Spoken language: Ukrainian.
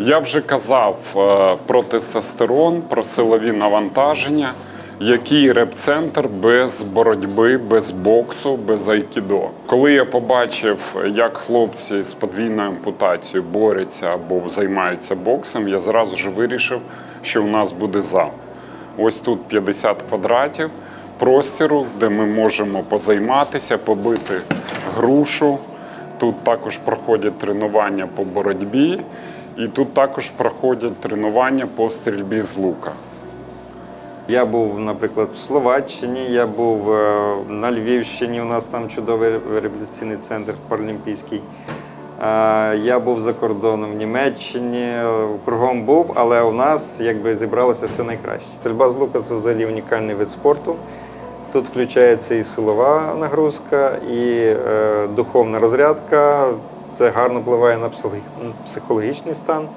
Я вже казав е, про тестостерон, про силові навантаження. Який реп-центр без боротьби, без боксу, без айкідо. Коли я побачив, як хлопці з подвійною ампутацією борються або займаються боксом, я зразу ж вирішив, що у нас буде зал. Ось тут 50 квадратів простіру, де ми можемо позайматися, побити грушу. Тут також проходять тренування по боротьбі, і тут також проходять тренування по стрільбі з лука. Я був, наприклад, в Словаччині, я був е, на Львівщині, у нас там чудовий реабілітаційний центр паралімпійський. Е, Я був за кордоном в Німеччині, кругом був, але у нас якби зібралося все найкраще. Стрільба з лука це взагалі унікальний вид спорту. Тут включається і силова нагрузка, і е, духовна розрядка. Це гарно впливає на психологічний стан.